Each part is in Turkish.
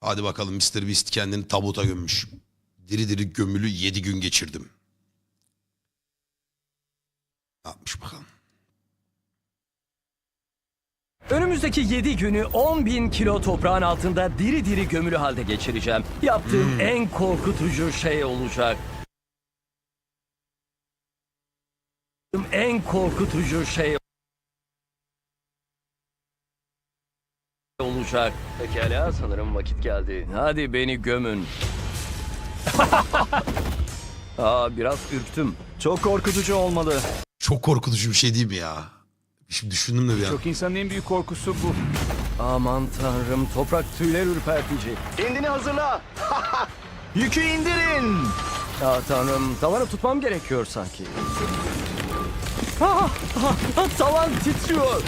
Hadi bakalım Mr. Beast kendini tabuta gömmüş. Diri diri gömülü 7 gün geçirdim. Ne yapmış bakalım. Önümüzdeki 7 günü 10 bin kilo toprağın altında diri diri gömülü halde geçireceğim. Yaptığım en korkutucu şey olacak. En korkutucu şey olacak. Pekala sanırım vakit geldi. Hadi beni gömün. Aa biraz ürktüm. Çok korkutucu olmalı. Çok korkutucu bir şey değil mi ya? Şimdi düşündüm de bir an. Çok insanın en büyük korkusu bu. Aman tanrım toprak tüyler ürpertici. Kendini hazırla. Yükü indirin. Ya tanrım tavanı tutmam gerekiyor sanki. Ah, Tavan titriyor.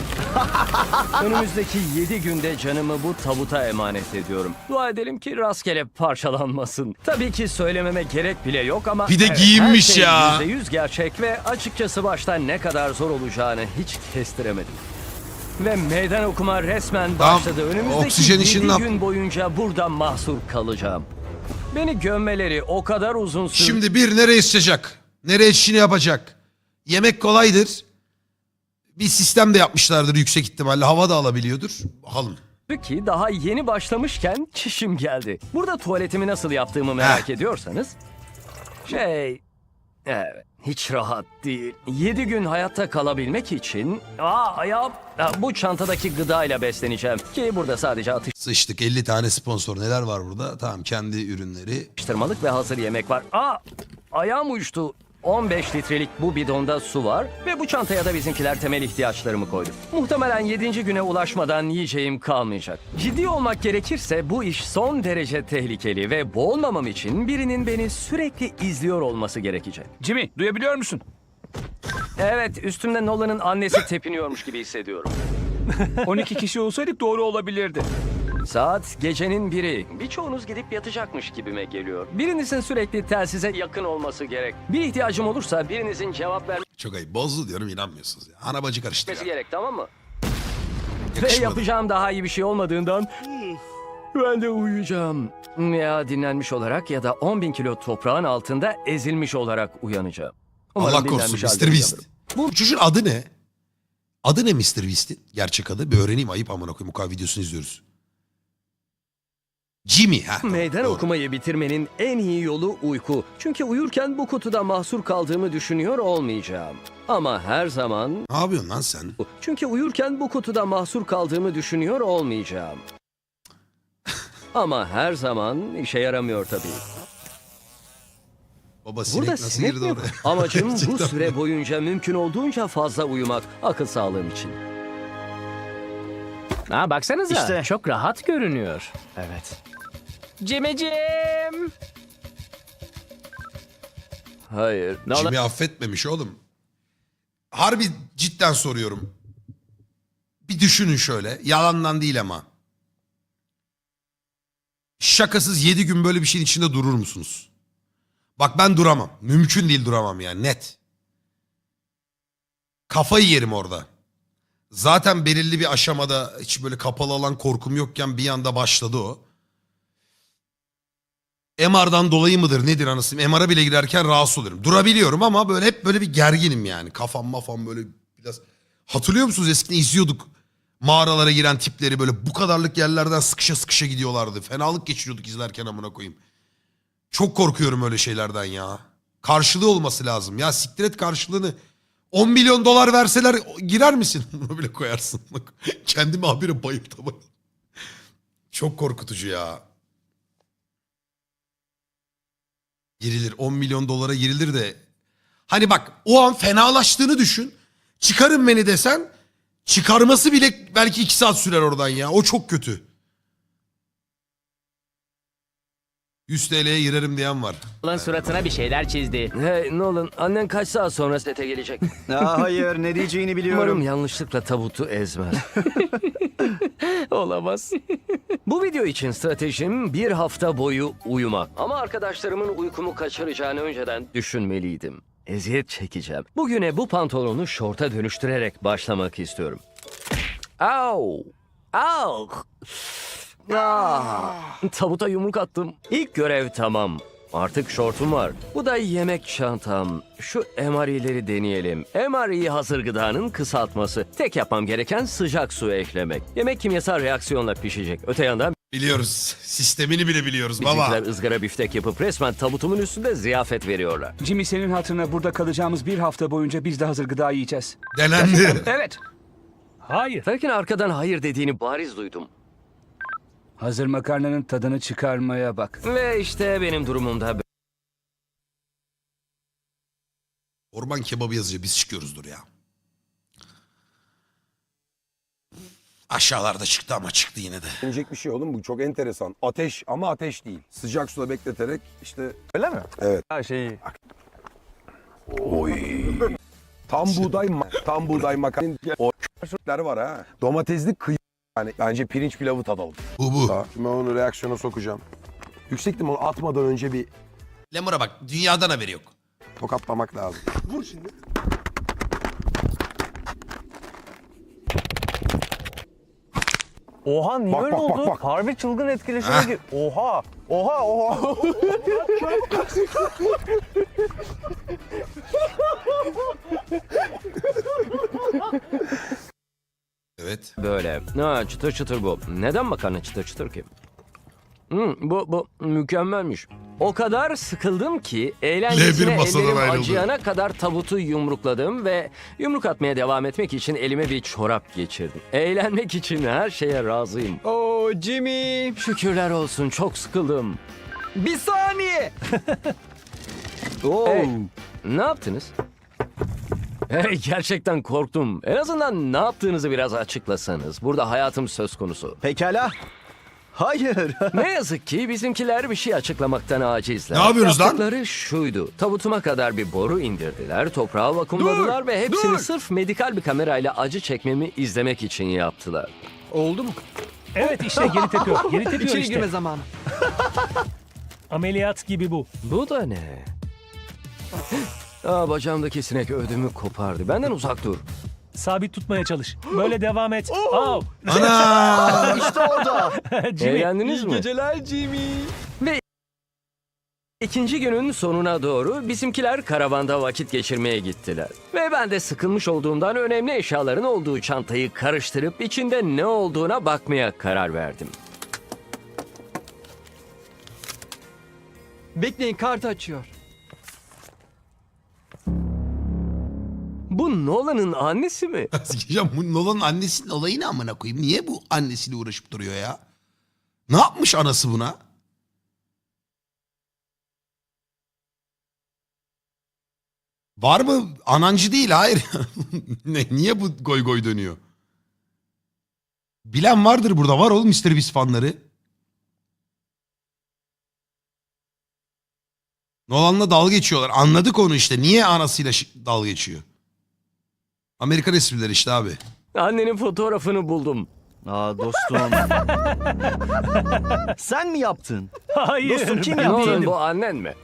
Önümüzdeki 7 günde canımı bu tabuta emanet ediyorum. Dua edelim ki rastgele parçalanmasın. Tabii ki söylememe gerek bile yok ama... Bir de evet, giyinmiş her şey ya. %100 gerçek ve açıkçası başta ne kadar zor olacağını hiç kestiremedim. Ve meydan okuma resmen Tamam, başladı. Önümüzdeki oksijen 7 işini ne yap- gün boyunca burada mahsur kalacağım. Beni gömmeleri o kadar uzun sürdü. Şimdi bir nereye sıçacak? Nereye işini yapacak? Yemek kolaydır. Bir sistem de yapmışlardır yüksek ihtimalle. Hava da alabiliyordur. Bakalım. ki daha yeni başlamışken çişim geldi. Burada tuvaletimi nasıl yaptığımı merak Heh. ediyorsanız... Şey... Evet, hiç rahat değil. 7 gün hayatta kalabilmek için... Aa ayağım... Ha, Bu çantadaki gıdayla besleneceğim. Ki burada sadece Sıçtık 50 tane sponsor. Neler var burada? Tamam kendi ürünleri. atıştırmalık ve hazır yemek var. Aa ayağım uyuştu. 15 litrelik bu bidonda su var ve bu çantaya da bizimkiler temel ihtiyaçlarımı koydu. Muhtemelen 7. güne ulaşmadan yiyeceğim kalmayacak. Ciddi olmak gerekirse bu iş son derece tehlikeli ve boğulmamam için birinin beni sürekli izliyor olması gerekecek. Jimmy duyabiliyor musun? Evet, üstümde Nolan'ın annesi tepiniyormuş gibi hissediyorum. 12 kişi olsaydık doğru olabilirdi. Saat gecenin biri. Birçoğunuz gidip yatacakmış gibime geliyor. Birinizin sürekli telsize yakın olması gerek. Bir ihtiyacım olursa birinizin cevap vermesi Çok ayıp. Bozdu diyorum inanmıyorsunuz. Ya. Ana bacı karıştı ya. gerek tamam mı? Ve Yakışmadı. yapacağım daha iyi bir şey olmadığından ben de uyuyacağım. Ya dinlenmiş olarak ya da 10 bin kilo toprağın altında ezilmiş olarak uyanacağım. Umarım Allah korusun dinlenmiş Mr. halde Beast. uyanırım. Bu çocuğun adı ne? Adı ne Mr. Beast'in? Gerçek adı. Bir öğreneyim ayıp amına koyayım. Bu kadar videosunu izliyoruz. Jimmy. Ha, doğru, Meydan doğru. okumayı bitirmenin en iyi yolu uyku. Çünkü uyurken bu kutuda mahsur kaldığımı düşünüyor olmayacağım. Ama her zaman Ne yapıyorsun lan sen? Çünkü uyurken bu kutuda mahsur kaldığımı düşünüyor olmayacağım. Ama her zaman işe yaramıyor tabii. Baba sinek Burada nasıl sinek girdi mi oraya? Amacım bu Gerçekten. süre boyunca mümkün olduğunca fazla uyumak. Akıl sağlığım için. Ha baksanıza. İşte. Çok rahat görünüyor. Evet. Cimicim. Hayır. Nolan Jimmy affetmemiş oğlum. Harbi cidden soruyorum. Bir düşünün şöyle. Yalandan değil ama. Şakasız 7 gün böyle bir şeyin içinde durur musunuz? Bak ben duramam. Mümkün değil duramam yani net. Kafayı yerim orada. Zaten belirli bir aşamada hiç böyle kapalı alan korkum yokken bir anda başladı o. MR'dan dolayı mıdır nedir anasını MR'a bile girerken rahatsız oluyorum. Durabiliyorum ama böyle hep böyle bir gerginim yani. Kafam mafam böyle biraz... Hatırlıyor musunuz eskiden izliyorduk mağaralara giren tipleri böyle bu kadarlık yerlerden sıkışa sıkışa gidiyorlardı. Fenalık geçiriyorduk izlerken amına koyayım. Çok korkuyorum öyle şeylerden ya. Karşılığı olması lazım. Ya siktir et karşılığını. 10 milyon dolar verseler girer misin? Bunu bile koyarsın. Kendimi habire bayıp da bayıp. Çok korkutucu ya. Girilir. 10 milyon dolara girilir de. Hani bak o an fenalaştığını düşün. Çıkarın beni desen. Çıkarması bile belki 2 saat sürer oradan ya. O çok kötü. 100 TL'ye girerim diyen var. Lan suratına bir şeyler çizdi. Hey Nolan annen kaç saat sonra sete gelecek? Ya hayır ne diyeceğini Umarım biliyorum. yanlışlıkla tabutu ezmez. Olamaz. Bu video için stratejim bir hafta boyu uyumak. Ama arkadaşlarımın uykumu kaçıracağını önceden düşünmeliydim. Eziyet çekeceğim. Bugüne bu pantolonu şorta dönüştürerek başlamak istiyorum. Au! Au! Ah, tabuta yumruk attım. İlk görev tamam. Artık şortum var. Bu da yemek çantam. Şu MRE'leri deneyelim. MRE hazır gıdanın kısaltması. Tek yapmam gereken sıcak su eklemek. Yemek kimyasal reaksiyonla pişecek. Öte yandan Biliyoruz. Sistemini bile biliyoruz baba. bizimkiler ızgara biftek yapıp resmen tabutumun üstünde ziyafet veriyorlar. Jimmy senin hatırına burada kalacağımız bir hafta boyunca biz de hazır gıda yiyeceğiz. Denendi. Evet. Hayır. Ferkin arkadan hayır dediğini bariz duydum. Hazır makarnanın tadını çıkarmaya bak. Ve işte benim durumumda Orman kebabı yazıyor. Biz çıkıyoruzdur ya. Aşağılarda çıktı ama çıktı yine de. Deneyecek bir şey oğlum bu çok enteresan. Ateş ama ateş değil. Sıcak suda bekleterek işte Öyle mi? Evet. Her şeyi. tam buğday ma- tam buğday makarna o var ha. Domatesli kıy yani bence pirinç pilavı tadalım. Bu bu. Daha. Şimdi ben onu reaksiyona sokacağım. Yüksek onu atmadan önce bir Lemur'a bak. Dünyadan haberi yok. tokatlamak lazım. Vur şimdi. Oha niye Bak, öyle bak, bak, oldu? bak. Harbi çılgın etkileşime gir. Oha. Oha oha. Evet. Böyle. Ha, çıtır çıtır bu. Neden makarna çıtır çıtır ki? Hmm, bu, bu mükemmelmiş. O kadar sıkıldım ki eğlencesine L1 masadan ellerim ayrıldı. acıyana kadar tabutu yumrukladım ve yumruk atmaya devam etmek için elime bir çorap geçirdim. Eğlenmek için her şeye razıyım. Oo Jimmy. Şükürler olsun çok sıkıldım. Bir saniye. Oo. Hey, ne yaptınız? Hey, gerçekten korktum. En azından ne yaptığınızı biraz açıklasanız. Burada hayatım söz konusu. Pekala. Hayır. Ne yazık ki bizimkiler bir şey açıklamaktan acizler. Ne yapıyorsunuz lan? Yaptıkları şuydu. Tabutuma kadar bir boru indirdiler, toprağa vakumladılar ve hepsini sırf medikal bir kamerayla acı çekmemi izlemek için yaptılar. Oldu mu? Evet işte geri tepiyor. Geri tepiyor İçeri işte. girme zamanı. Ameliyat gibi bu. Bu da ne? Aa, bacağımdaki sinek ödümü kopardı. Benden uzak dur. Sabit tutmaya çalış. Böyle devam et. Au. Ana! İşte orada. Jimmy. Eğlendiniz mi? Geceler Jimmy. İkinci günün sonuna doğru bizimkiler karavanda vakit geçirmeye gittiler. Ve ben de sıkılmış olduğumdan önemli eşyaların olduğu çantayı karıştırıp içinde ne olduğuna bakmaya karar verdim. Bekleyin kartı açıyor. Bu Nolan'ın annesi mi? Sikeceğim bu Nolan'ın annesinin olayı ne amına koyayım? Niye bu annesiyle uğraşıp duruyor ya? Ne yapmış anası buna? Var mı? Anancı değil hayır. ne, niye bu goy goy dönüyor? Bilen vardır burada. Var oğlum Mr. Beast fanları. Nolan'la dalga geçiyorlar. Anladık onu işte. Niye anasıyla dalga geçiyor? Amerikan esprileri işte abi. Annenin fotoğrafını buldum. Aa dostum. Sen mi yaptın? Hayır. Dostum, kim yaptı? Bu annen mi?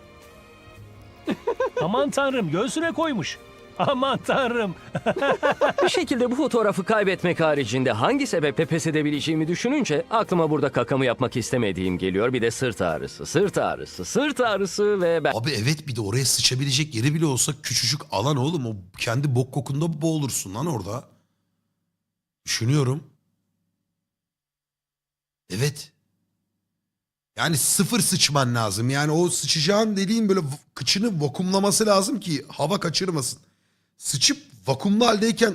Aman tanrım göğsüne koymuş. Aman tanrım. Bir şekilde bu fotoğrafı kaybetmek haricinde hangi sebeple pes edebileceğimi düşününce aklıma burada kakamı yapmak istemediğim geliyor. Bir de sırt ağrısı, sırt ağrısı, sırt ağrısı ve ben... Abi evet bir de oraya sıçabilecek yeri bile olsa küçücük alan oğlum. O kendi bok kokunda boğulursun lan orada. Düşünüyorum. Evet. Yani sıfır sıçman lazım. Yani o sıçacağın dediğin böyle v- kıçını vakumlaması lazım ki hava kaçırmasın. Sıçıp vakumlu haldeyken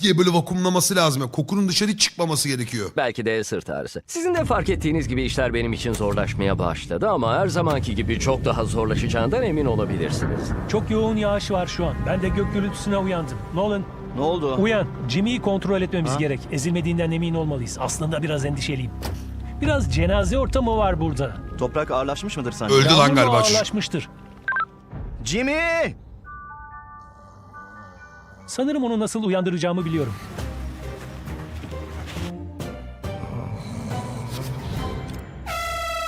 diye böyle vakumlaması lazım. Yani kokunun dışarı çıkmaması gerekiyor. Belki de sırt ağrısı. Sizin de fark ettiğiniz gibi işler benim için zorlaşmaya başladı ama her zamanki gibi çok daha zorlaşacağından emin olabilirsiniz. Çok yoğun yağış var şu an. Ben de gök gürültüsüne uyandım. Nolan Ne oldu? uyan. Jimmy'yi kontrol etmemiz gerek. Ezilmediğinden emin olmalıyız. Aslında biraz endişeliyim. Biraz cenaze ortamı var burada. Toprak ağırlaşmış mıdır sence? Öldü lan Yağmurla galiba çocuk. ağırlaşmıştır. Jimmy! Sanırım onu nasıl uyandıracağımı biliyorum.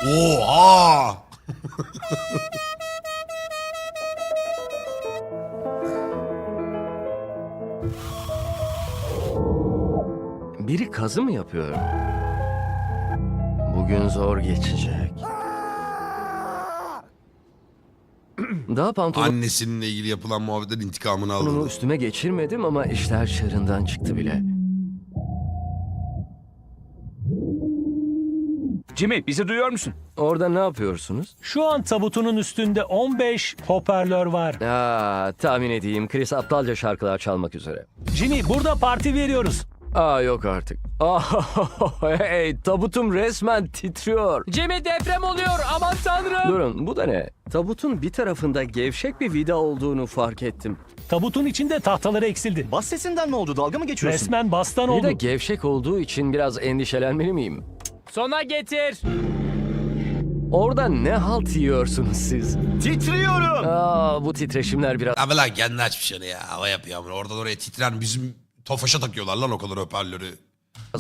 Oha! Biri kazı mı yapıyor? Bugün zor geçecek. Daha pantolonunu Annesininle ilgili yapılan muhabbetin intikamını aldı. üstüme geçirmedim ama işler çığırından çıktı bile. Jimmy bizi duyuyor musun? Orada ne yapıyorsunuz? Şu an tabutunun üstünde 15 hoparlör var. Aa, tahmin edeyim Chris aptalca şarkılar çalmak üzere. Jimmy burada parti veriyoruz. Aa yok artık. Aa, hey tabutum resmen titriyor. Jimmy deprem oluyor aman tanrım. Durun bu da ne? Tabutun bir tarafında gevşek bir vida olduğunu fark ettim. Tabutun içinde tahtaları eksildi. Bas sesinden ne oldu? Dalga mı geçiyorsun? Resmen bastan Bir de oldu. gevşek olduğu için biraz endişelenmeli miyim? Sona getir. Orada ne halt yiyorsunuz siz? Titriyorum. Aa bu titreşimler biraz Abi lan kendi açmış onu ya. Hava yapıyor ama oradan oraya titren bizim tofaşa takıyorlar lan o kadar hoparlörü.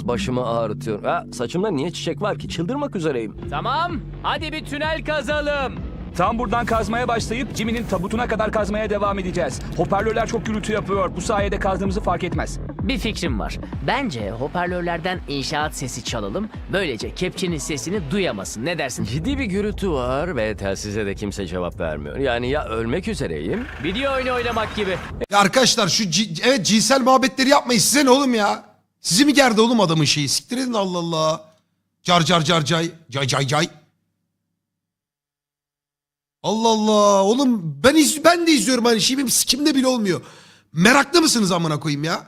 başımı ağrıtıyor. Ha, saçımda niye çiçek var ki? Çıldırmak üzereyim. Tamam hadi bir tünel kazalım. Tam buradan kazmaya başlayıp Jimmy'nin tabutuna kadar kazmaya devam edeceğiz. Hoparlörler çok gürültü yapıyor. Bu sayede kazdığımızı fark etmez. Bir fikrim var. Bence hoparlörlerden inşaat sesi çalalım. Böylece kepçenin sesini duyamasın. Ne dersin? Ciddi bir gürültü var ve telsize de kimse cevap vermiyor. Yani ya ölmek üzereyim Video oyunu oynamak gibi. Ya arkadaşlar şu ci- evet cinsel muhabbetleri yapmayın size ne oğlum ya? Sizi mi gerdi oğlum adamın şeyi? Siktir edin Allah Allah. Car car car cay. Cay cay cay. Allah Allah. Oğlum ben iz ben de izliyorum hani şey benim sikimde bile olmuyor. Meraklı mısınız amına koyayım ya?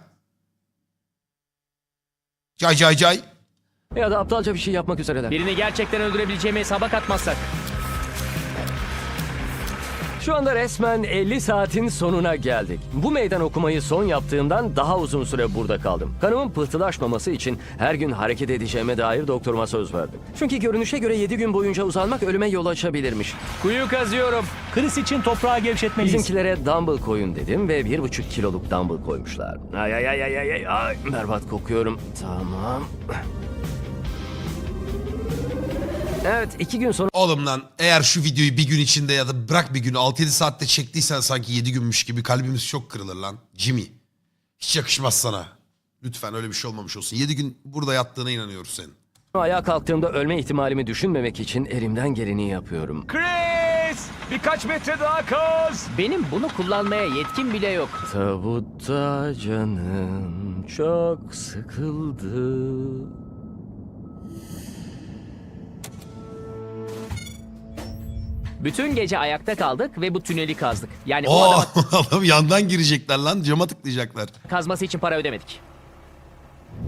Cay cay cay. ya da aptalca bir şey yapmak üzereler. Birini gerçekten öldürebileceğimi hesaba katmazsak. Şu anda resmen 50 saatin sonuna geldik. Bu meydan okumayı son yaptığımdan daha uzun süre burada kaldım. Kanımın pıhtılaşmaması için her gün hareket edeceğime dair doktoruma söz verdim. Çünkü görünüşe göre 7 gün boyunca uzanmak ölüme yol açabilirmiş. Kuyu kazıyorum. Chris için toprağı gevşetmeliyiz. Bizimkilere dumbbell koyun dedim ve 1,5 kiloluk dumbbell koymuşlar. Ay ay ay ay ay ay ay berbat kokuyorum. Tamam. Evet iki gün sonra Oğlum lan eğer şu videoyu bir gün içinde ya da bırak bir gün 6-7 saatte çektiysen sanki 7 günmüş gibi kalbimiz çok kırılır lan. Jimmy. Hiç yakışmaz sana. Lütfen öyle bir şey olmamış olsun. 7 gün burada yattığına inanıyoruz senin. ayağa kalktığımda ölme ihtimalimi düşünmemek için elimden geleni yapıyorum. Chris! Birkaç metre daha kaz. Benim bunu kullanmaya yetkim bile yok. Tabutta canım çok sıkıldı. Bütün gece ayakta kaldık ve bu tüneli kazdık. Yani o Oo, adama adam yandan girecekler lan cama tıklayacaklar. kazması için para ödemedik.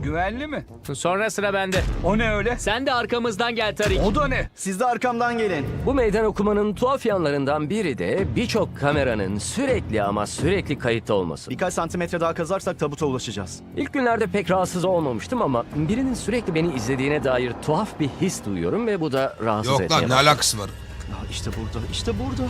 Güvenli mi? Sonra sıra bende. O ne öyle? Sen de arkamızdan gel Tarik. O da ne? Siz de arkamdan gelin. Bu meydan okumanın tuhaf yanlarından biri de birçok kameranın sürekli ama sürekli kayıtta olması. Birkaç santimetre daha kazarsak tabuta ulaşacağız. İlk günlerde pek rahatsız olmamıştım ama birinin sürekli beni izlediğine dair tuhaf bir his duyuyorum ve bu da rahatsız Yok etmeye lan ne başladı. alakası var? İşte burada, işte burada.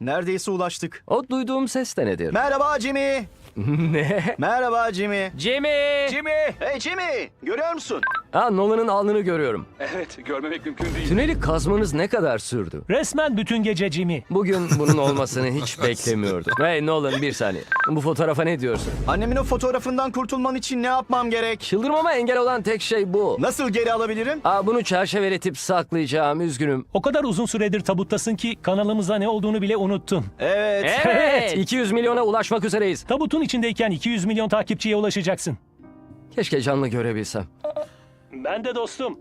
Neredeyse ulaştık. O duyduğum ses de nedir? Merhaba Jimmy. ne? Merhaba Jimmy. Jimmy! Jimmy! Hey Jimmy, görüyor musun? Ha Nolan'ın alnını görüyorum. Evet, görmemek mümkün değil. Tüneli kazmanız ne kadar sürdü? Resmen bütün gece Jimmy. Bugün bunun olmasını hiç beklemiyordum. Hey Nolan bir saniye. Bu fotoğrafa ne diyorsun? Annemin o fotoğrafından kurtulman için ne yapmam gerek? Çıldırmama engel olan tek şey bu. Nasıl geri alabilirim? Aa, bunu çerçeveletip saklayacağım üzgünüm. O kadar uzun süredir tabuttasın ki kanalımızda ne olduğunu bile unuttun. Evet. Evet. 200 milyona ulaşmak üzereyiz. Tabutun içindeyken 200 milyon takipçiye ulaşacaksın. Keşke canlı görebilsem. Ben de dostum.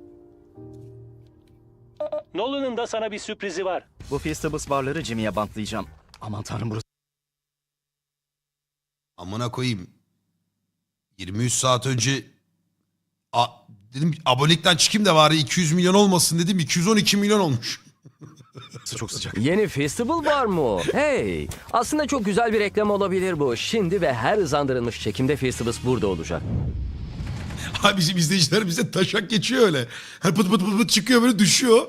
Nolan'ın da sana bir sürprizi var. Bu Festivus barları Jimmy'ye bantlayacağım. Aman tanrım burası. Amına koyayım. 23 saat önce A, dedim abonelikten çıkayım da bari 200 milyon olmasın dedim 212 milyon olmuş. çok sıcak. Yeni festival var mı? Hey, aslında çok güzel bir reklam olabilir bu. Şimdi ve her hızlandırılmış çekimde Festivus burada olacak. Ha bizim izleyiciler bize taşak geçiyor öyle. Her pıt pıt pıt pıt çıkıyor böyle düşüyor.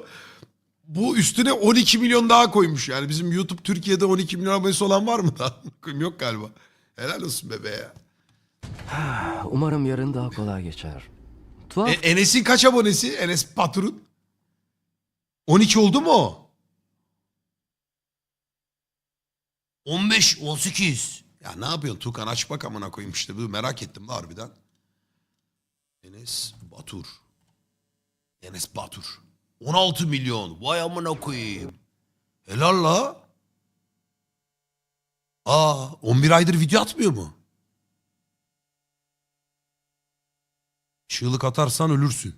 Bu üstüne 12 milyon daha koymuş yani. Bizim YouTube Türkiye'de 12 milyon abonesi olan var mı daha? Yok galiba. Helal olsun bebeğe. Umarım yarın daha kolay geçer. Tuhaf. E, Enes'in kaç abonesi? Enes Batur'un. 12 oldu mu o? 15, 18. Ya ne yapıyorsun Tukan aç bak amına koyayım işte. Bu merak ettim de harbiden. Enes Batur. Enes Batur. 16 milyon. Vay amına koyayım. Helal la. Aa 11 aydır video atmıyor mu? Çığlık atarsan ölürsün.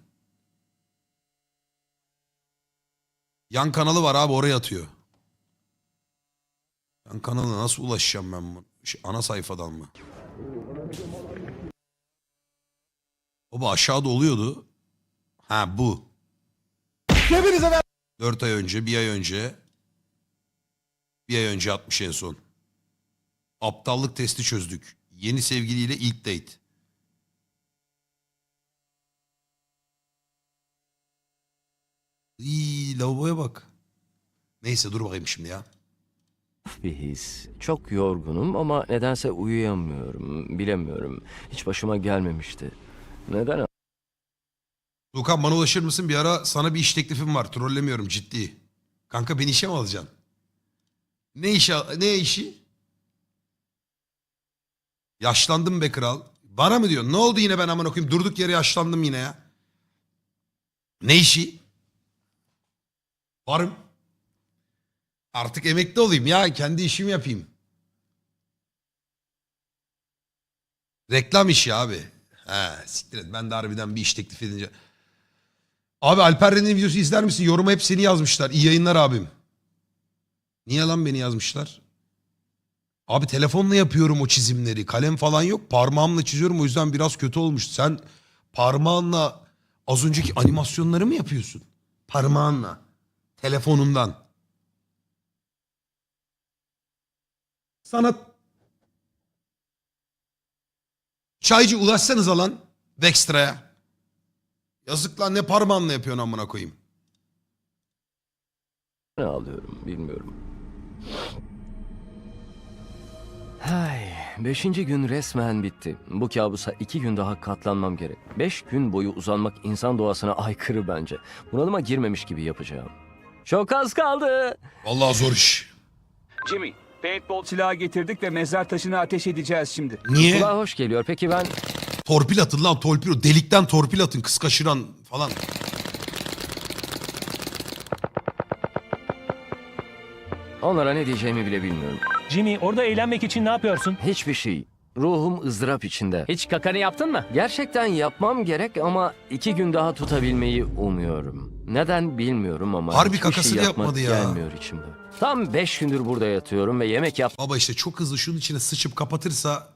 Yan kanalı var abi oraya atıyor. Yan kanalına nasıl ulaşacağım ben bu? Ana sayfadan mı? Baba aşağıda oluyordu. Ha bu. Hepinize ver. 4 ay önce, bir ay önce. Bir ay önce atmış en son. Aptallık testi çözdük. Yeni sevgiliyle ilk date. İyi lavaboya bak. Neyse dur bakayım şimdi ya. bir his. Çok yorgunum ama nedense uyuyamıyorum. Bilemiyorum. Hiç başıma gelmemişti. Neden Lukan bana ulaşır mısın? Bir ara sana bir iş teklifim var. Trollemiyorum ciddi. Kanka beni işe mi alacaksın? Ne işi? Ne işi? Yaşlandım be kral. Bana mı diyorsun? Ne oldu yine ben aman okuyayım? Durduk yere yaşlandım yine ya. Ne işi? Varım. Artık emekli olayım ya. Kendi işimi yapayım. Reklam işi abi. He siktir et. Ben de harbiden bir iş teklif edince. Abi Alper Ren'in videosu izler misin? Yoruma hep seni yazmışlar. İyi yayınlar abim. Niye lan beni yazmışlar? Abi telefonla yapıyorum o çizimleri. Kalem falan yok. Parmağımla çiziyorum. O yüzden biraz kötü olmuş. Sen parmağınla az önceki animasyonları mı yapıyorsun? Parmağınla. Telefonundan. Sanat. Çaycı ulaşsanıza lan. Dextra'ya. Yazık lan ne parmağınla yapıyorsun amına koyayım. alıyorum bilmiyorum. Hay, beşinci gün resmen bitti. Bu kabusa iki gün daha katlanmam gerek. Beş gün boyu uzanmak insan doğasına aykırı bence. Bunalıma girmemiş gibi yapacağım. Çok az kaldı. Vallahi zor iş. Jimmy, paintball silahı getirdik ve mezar taşını ateş edeceğiz şimdi. Niye? Kulağa hoş geliyor. Peki ben Torpil atın lan torpil. Delikten torpil atın kız kaşıran falan. onlara ne diyeceğimi bile bilmiyorum. Jimmy orada eğlenmek için ne yapıyorsun? Hiçbir şey. Ruhum ızdırap içinde. Hiç kakanı yaptın mı? Gerçekten yapmam gerek ama iki gün daha tutabilmeyi umuyorum. Neden bilmiyorum ama Harbi hiçbir kakası şey yapmak yapmadı ya. gelmiyor içimde. Tam beş gündür burada yatıyorum ve yemek Baba işte çok hızlı şunun içine sıçıp kapatırsa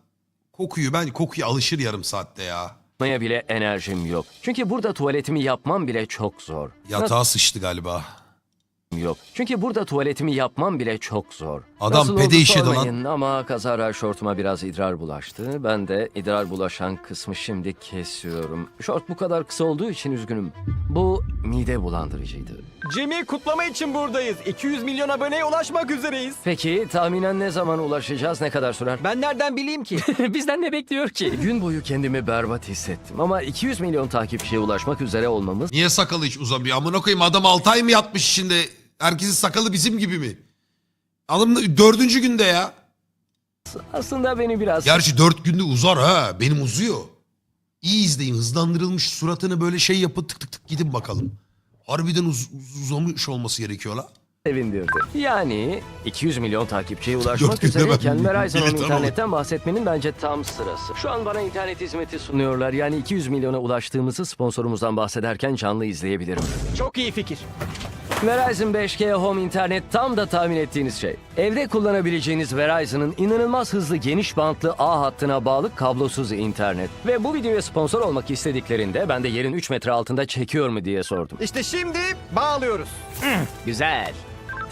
kokuyu ben kokuya alışır yarım saatte ya. yapmaya bile enerjim yok. Çünkü burada tuvaletimi yapmam bile çok zor. Yatağa sıçtı galiba. Yok. Çünkü burada tuvaletimi yapmam bile çok zor. Adam Nasıl pede oldu lan. sormayın Ama kazara şortuma biraz idrar bulaştı. Ben de idrar bulaşan kısmı şimdi kesiyorum. Şort bu kadar kısa olduğu için üzgünüm. Bu mide bulandırıcıydı. Jimmy kutlama için buradayız. 200 milyon aboneye ulaşmak üzereyiz. Peki tahminen ne zaman ulaşacağız? Ne kadar sürer? Ben nereden bileyim ki? Bizden ne bekliyor ki? Gün boyu kendimi berbat hissettim ama 200 milyon takipçiye ulaşmak üzere olmamız Niye sakalı hiç uzamıyor? Amına koyayım adam 6 ay mı yatmış içinde? Herkesin sakalı bizim gibi mi? Adam da dördüncü günde ya. aslında beni biraz Gerçi dört günde uzar ha. Benim uzuyor. İyi izleyin. Hızlandırılmış suratını böyle şey yapıp tık tık tık gidin bakalım. Harbiden uz- uz- uzamış olması gerekiyor la. sevindirdi. Yani 200 milyon takipçiye ulaşmak günde üzereyken ben Verizon'un militan oldum. internetten bahsetmenin bence tam sırası. Şu an bana internet hizmeti sunuyorlar. Yani 200 milyona ulaştığımızı sponsorumuzdan bahsederken canlı izleyebilirim. Çok iyi fikir. Verizon 5G Home internet tam da tahmin ettiğiniz şey. Evde kullanabileceğiniz Verizon'ın inanılmaz hızlı geniş bantlı ağ hattına bağlı kablosuz internet. Ve bu videoya sponsor olmak istediklerinde ben de yerin 3 metre altında çekiyor mu diye sordum. İşte şimdi bağlıyoruz. Güzel.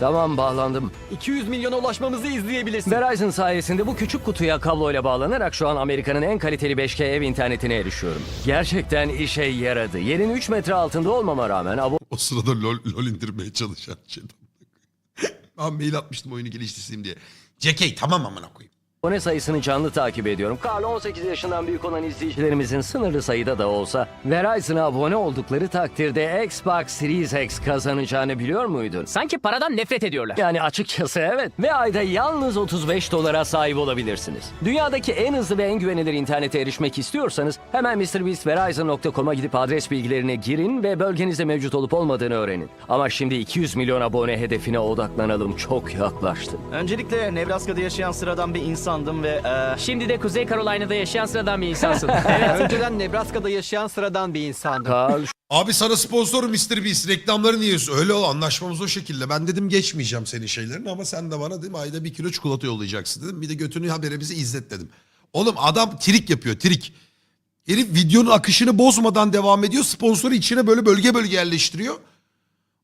Tamam bağlandım. 200 milyona ulaşmamızı izleyebilirsin. Verizon sayesinde bu küçük kutuya kabloyla bağlanarak şu an Amerika'nın en kaliteli 5G ev internetine erişiyorum. Gerçekten işe yaradı. Yerin 3 metre altında olmama rağmen O sırada lol, lol indirmeye çalışan şeyden. ben mail atmıştım oyunu geliştireyim diye. JK tamam amına koyayım. Abone sayısını canlı takip ediyorum. Karl 18 yaşından büyük olan izleyicilerimizin sınırlı sayıda da olsa Verizon'a abone oldukları takdirde Xbox Series X kazanacağını biliyor muydun? Sanki paradan nefret ediyorlar. Yani açıkçası evet. Ve ayda yalnız 35 dolara sahip olabilirsiniz. Dünyadaki en hızlı ve en güvenilir internete erişmek istiyorsanız hemen MrBeastVerizon.com'a gidip adres bilgilerine girin ve bölgenizde mevcut olup olmadığını öğrenin. Ama şimdi 200 milyon abone hedefine odaklanalım. Çok yaklaştı. Öncelikle Nebraska'da yaşayan sıradan bir insandım ve eee, Şimdi de Kuzey Carolina'da yaşayan sıradan bir insansın. Önceden Nebraska'da yaşayan sıradan bir insandım. Karl Abi sana sponsorum Mr. Beast reklamlarını yiyorsun. Öyle o anlaşmamız o şekilde. Ben dedim geçmeyeceğim senin şeylerini ama sen de bana dedim ayda bir kilo çikolata yollayacaksın dedim. Bir de götünü habere bizi izlet dedim. Oğlum adam trik yapıyor trik. Herif videonun akışını bozmadan devam ediyor. Sponsoru içine böyle bölge bölge yerleştiriyor.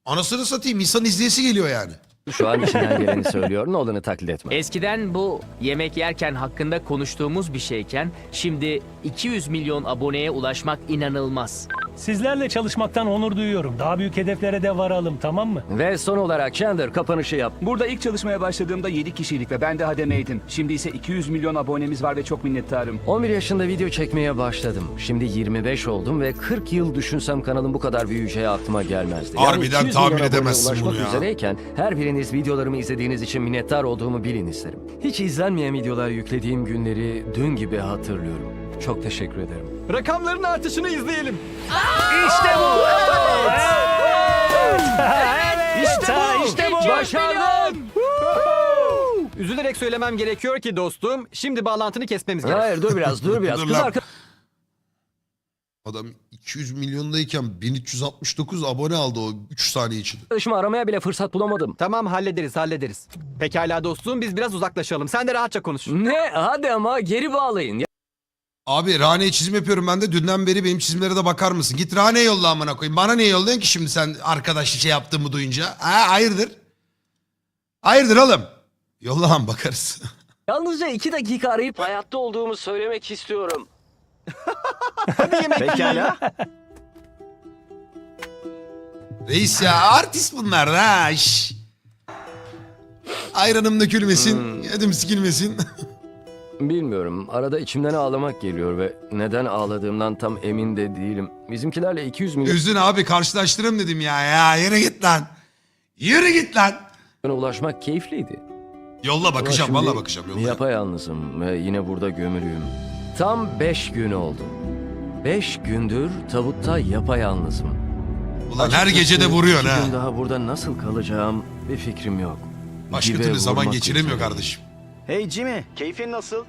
Anasını satayım insan izleyesi geliyor yani. Şu an içinden geleni söylüyor. Nolan'ı taklit etme. Eskiden bu yemek yerken hakkında konuştuğumuz bir şeyken şimdi 200 milyon aboneye ulaşmak inanılmaz. Sizlerle çalışmaktan onur duyuyorum. Daha büyük hedeflere de varalım tamam mı? Ve son olarak Chandler kapanışı yap. Burada ilk çalışmaya başladığımda 7 kişilik ve ben de hademeydim. Şimdi ise 200 milyon abonemiz var ve çok minnettarım. 11 yaşında video çekmeye başladım. Şimdi 25 oldum ve 40 yıl düşünsem kanalım bu kadar büyüyeceği aklıma gelmezdi. Harbiden 200 tahmin milyon aboneye edemezsin ulaşmak bunu ya. üzereyken her biriniz videolarımı izlediğiniz için minnettar olduğumu bilin isterim. Hiç izlenmeyen videolar yüklediğim günleri dün gibi hatırlıyorum. Çok teşekkür ederim. Rakamların artışını izleyelim. İşte bu. İşte bu. İşte bu. Başardım! Üzülerek söylemem gerekiyor ki dostum, şimdi bağlantını kesmemiz gerek. Hayır dur biraz dur biraz. Dur Kız lan. Adam 200 milyondayken 1369 abone aldı o 3 saniye içinde. aramaya bile fırsat bulamadım. Tamam hallederiz hallederiz. Pekala dostum biz biraz uzaklaşalım. Sen de rahatça konuş. Ne? Hadi ama geri bağlayın. Abi Rane'ye çizim yapıyorum ben de. Dünden beri benim çizimlere de bakar mısın? Git Rane'ye yolla amına koyayım. Bana niye yolluyorsun ki şimdi sen arkadaş şey yaptığımı duyunca? Ha hayırdır? Hayırdır oğlum? Yolla lan bakarız. Yalnızca iki dakika arayıp hayatta olduğumu söylemek istiyorum. pekala. Reis ya artist bunlar ha. Şş. Ayranım dökülmesin. Yedim sikilmesin. Bilmiyorum. Arada içimden ağlamak geliyor ve neden ağladığımdan tam emin de değilim. Bizimkilerle 200 milyona Üzdün abi karşılaştırayım dedim ya. Ya yürü git lan. Yürü git lan. ulaşmak keyifliydi. Yolla Ama bakacağım şimdi valla bakacağım. Yolla. Yapayalnızım ve yine burada gömülüyüm. Tam 5 gün oldu. 5 gündür tabutta yapayalnızım. Ulan her Açıkçası gece de vuruyorsun iki ha. gün daha burada nasıl kalacağım bir fikrim yok. Başka Dibe türlü zaman vurmak geçiremiyor üzere. kardeşim. Hey Jimmy, keyfin nasıl?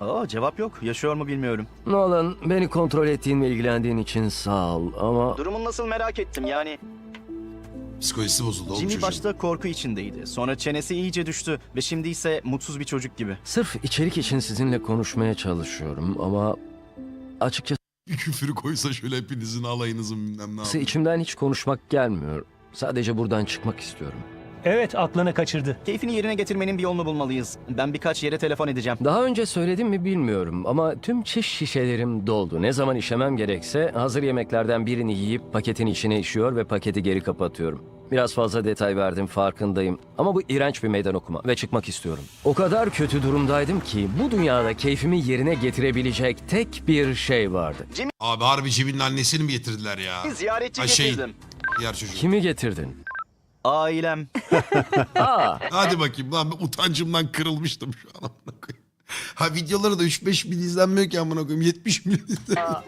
Aa, cevap yok. Yaşıyor mu bilmiyorum. Nolan beni kontrol ettiğin ve ilgilendiğin için sağ ol ama Durumun nasıl merak ettim yani. Psikolojisi bozuldu oğlum Jimmy çocuğun. başta korku içindeydi. Sonra çenesi iyice düştü ve şimdi ise mutsuz bir çocuk gibi. sırf içerik için sizinle konuşmaya çalışıyorum ama açıkçası Bir küfürü koysa şöyle hepinizin alayınızın bilmem ne yapayım. içimden hiç konuşmak gelmiyor. Sadece buradan çıkmak istiyorum. Evet aklını kaçırdı. Keyfini yerine getirmenin bir yolunu bulmalıyız. Ben birkaç yere telefon edeceğim. Daha önce söyledim mi bilmiyorum ama tüm çiş şişelerim doldu. Ne zaman işemem gerekse hazır yemeklerden birini yiyip paketin içine işiyor ve paketi geri kapatıyorum. Biraz fazla detay verdim farkındayım ama bu iğrenç bir meydan okuma ve çıkmak istiyorum. O kadar kötü durumdaydım ki bu dünyada keyfimi yerine getirebilecek tek bir şey vardı. Abi harbi Jimmy'nin annesini mi getirdiler ya? Ziyaretçi Ha, şey- getirdim. Diğer çocuk. Kimi getirdin? Ailem. Aa, Hadi bakayım lan ben utancımdan kırılmıştım şu an amına koyayım. Ha videoları da 3-5 bin izlenmiyor ki amına koyayım 70 bin izlenmiyor.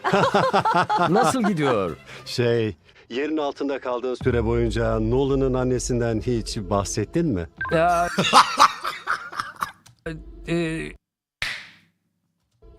nasıl gidiyor? Şey, yerin altında kaldığın süre boyunca Nolan'ın annesinden hiç bahsettin mi? Ya, e,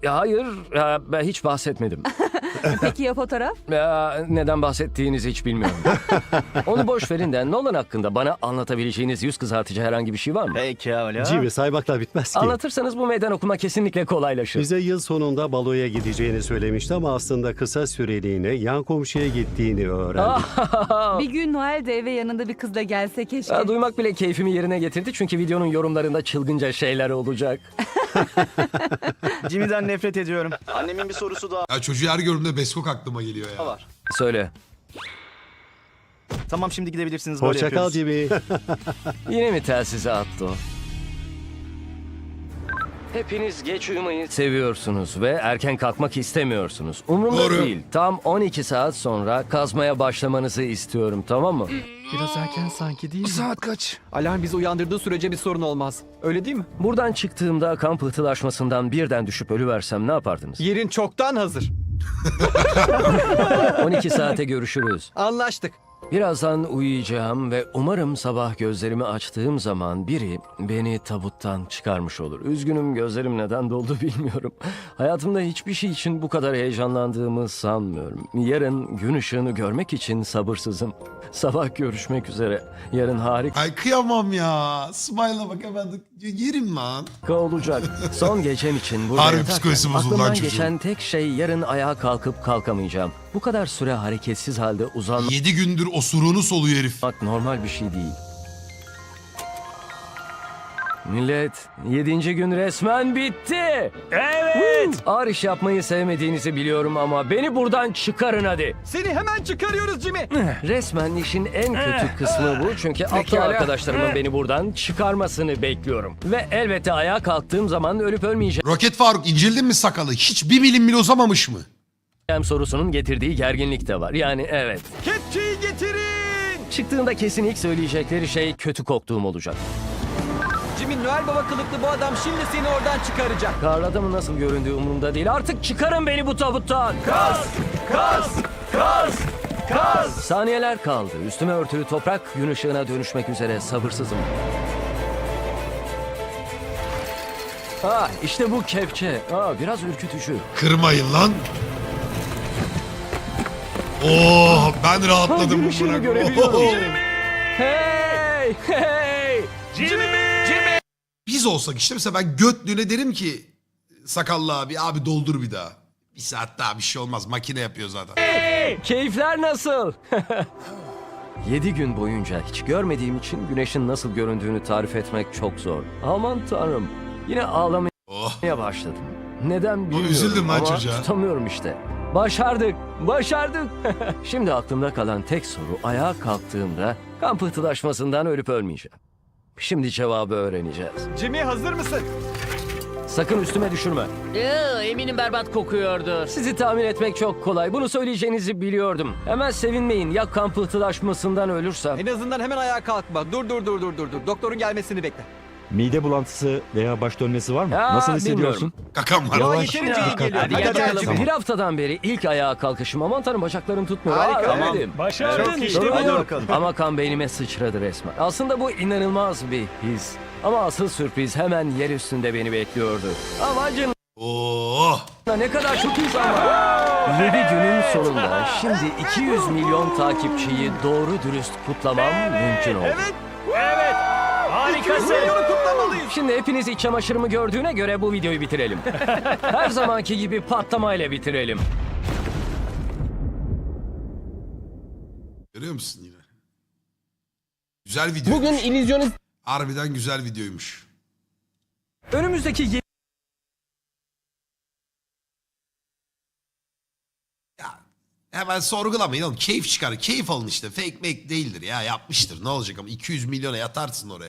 ya hayır, ya ben hiç bahsetmedim. Peki ya fotoğraf? Ya, neden bahsettiğinizi hiç bilmiyorum. Onu boş verin de Nolan hakkında bana anlatabileceğiniz yüz kızartıcı herhangi bir şey var mı? Pekala. Jimmy saymakla bitmez ki. Anlatırsanız bu meydan okuma kesinlikle kolaylaşır. Bize yıl sonunda baloya gideceğini söylemişti ama aslında kısa süreliğine yan komşuya gittiğini öğrendik. Bir gün Noel de eve yanında bir kızla gelse keşke. Ya, duymak bile keyfimi yerine getirdi çünkü videonun yorumlarında çılgınca şeyler olacak. Jimmy'den nefret ediyorum. Annemin bir sorusu daha Ya çocuğu her gördüğümde Beskok aklıma geliyor ya. var. Söyle. Tamam şimdi gidebilirsiniz. Böyle Hoşça kal yapıyoruz. Jimmy. Yine mi telsize attı o? Hepiniz geç uyumayı seviyorsunuz ve erken kalkmak istemiyorsunuz. Umurumda Doğru. değil. Tam 12 saat sonra kazmaya başlamanızı istiyorum tamam mı? Biraz erken sanki değil mi? Saat kaç? Alarm bizi uyandırdığı sürece bir sorun olmaz. Öyle değil mi? Buradan çıktığımda kan pıhtılaşmasından birden düşüp ölüversem ne yapardınız? Yerin çoktan hazır. 12 saate görüşürüz. Anlaştık. Birazdan uyuyacağım ve umarım sabah gözlerimi açtığım zaman biri beni tabuttan çıkarmış olur. Üzgünüm gözlerim neden doldu bilmiyorum. Hayatımda hiçbir şey için bu kadar heyecanlandığımı sanmıyorum. Yarın gün ışığını görmek için sabırsızım. Sabah görüşmek üzere. Yarın harika Ay kıyamam ya. Smile'a bak hemen de- yerim lan. olacak. Son gecem için burada Harbi yatarken psikolojisi bozuldu lan aklımdan çocuğun. geçen tek şey yarın ayağa kalkıp kalkamayacağım. Bu kadar süre hareketsiz halde uzanmak 7 gündür osuruğunu soluyor herif. normal bir şey değil. Millet, yedinci gün resmen bitti. Evet. Ağır iş yapmayı sevmediğinizi biliyorum ama beni buradan çıkarın hadi. Seni hemen çıkarıyoruz Jimmy. Resmen işin en kötü kısmı bu. Çünkü aptal arkadaşlarımın beni buradan çıkarmasını bekliyorum. Ve elbette ayağa kalktığım zaman ölüp ölmeyeceğim Roket Faruk inceledin mi sakalı? Hiç bir milim bile uzamamış mı? sorusunun getirdiği gerginlik de var. Yani evet. Getirin. Çıktığında kesin ilk söyleyecekleri şey kötü koktuğum olacak. Jimmy Noel Baba kılıklı bu adam şimdi seni oradan çıkaracak. Karlı adamın nasıl göründüğü umurumda değil. Artık çıkarın beni bu tabuttan. Kaz! Kaz! Kaz! Kaz! Saniyeler kaldı. Üstüme örtülü toprak gün ışığına dönüşmek üzere sabırsızım. Ah işte bu kepçe. Aa, biraz ürkütücü. Kırmayın lan. Oh ben Ha, rahatladım. bırak. görebiliyorum. Oh. Hey! Hey! Biz olsak işte mesela ben götlüğüne derim ki sakallı abi abi doldur bir daha. Bir saat daha bir şey olmaz makine yapıyor zaten. Keyifler nasıl? 7 gün boyunca hiç görmediğim için güneşin nasıl göründüğünü tarif etmek çok zor. Aman tanrım. Yine ağlamaya Oh. başladım. Neden bilmiyorum üzüldüm lan ama çocuğa. tutamıyorum işte. Başardık, başardık. Şimdi aklımda kalan tek soru ayağa kalktığımda kan pıhtılaşmasından ölüp ölmeyeceğim. Şimdi cevabı öğreneceğiz. Jimmy hazır mısın? Sakın üstüme düşürme. Iı, eminim berbat kokuyordur. Sizi tahmin etmek çok kolay. Bunu söyleyeceğinizi biliyordum. Hemen sevinmeyin. Ya kan pıhtılaşmasından ölürsem? En azından hemen ayağa kalkma. Dur dur dur dur dur dur. Doktorun gelmesini bekle. Mide bulantısı veya baş dönmesi var mı? Ya, Nasıl hissediyorsun? Kakam var. Ya yeterince iyi geliyor. Hadi Hadi gel hadi. bakalım. Bir haftadan beri ilk ayağa kalkışım. Aman tanrım bacaklarım tutmuyor. Harika. Aa, öyledim. Başardın Çok iyi. işte bu. Hadi bakalım. Ama kan beynime sıçradı resmen. Aslında bu inanılmaz bir his. Ama asıl sürpriz hemen yer üstünde beni bekliyordu. Amacın Oh. ne kadar çok insan var. 7 günün sonunda şimdi 200 milyon takipçiyi doğru dürüst kutlamam mümkün oldu. Evet. Evet. Harikasın. Milyonu kutlamalıyız. Şimdi hepiniz iç çamaşırımı gördüğüne göre bu videoyu bitirelim. Her zamanki gibi patlamayla bitirelim. Görüyor musun yine? Güzel video. Bugün illüzyonist Harbiden güzel videoymuş. Önümüzdeki ye- Ya hemen sorgulamayın oğlum. Keyif çıkar. Keyif alın işte. Fake make değildir ya. Yapmıştır. Ne olacak ama 200 milyona yatarsın oraya.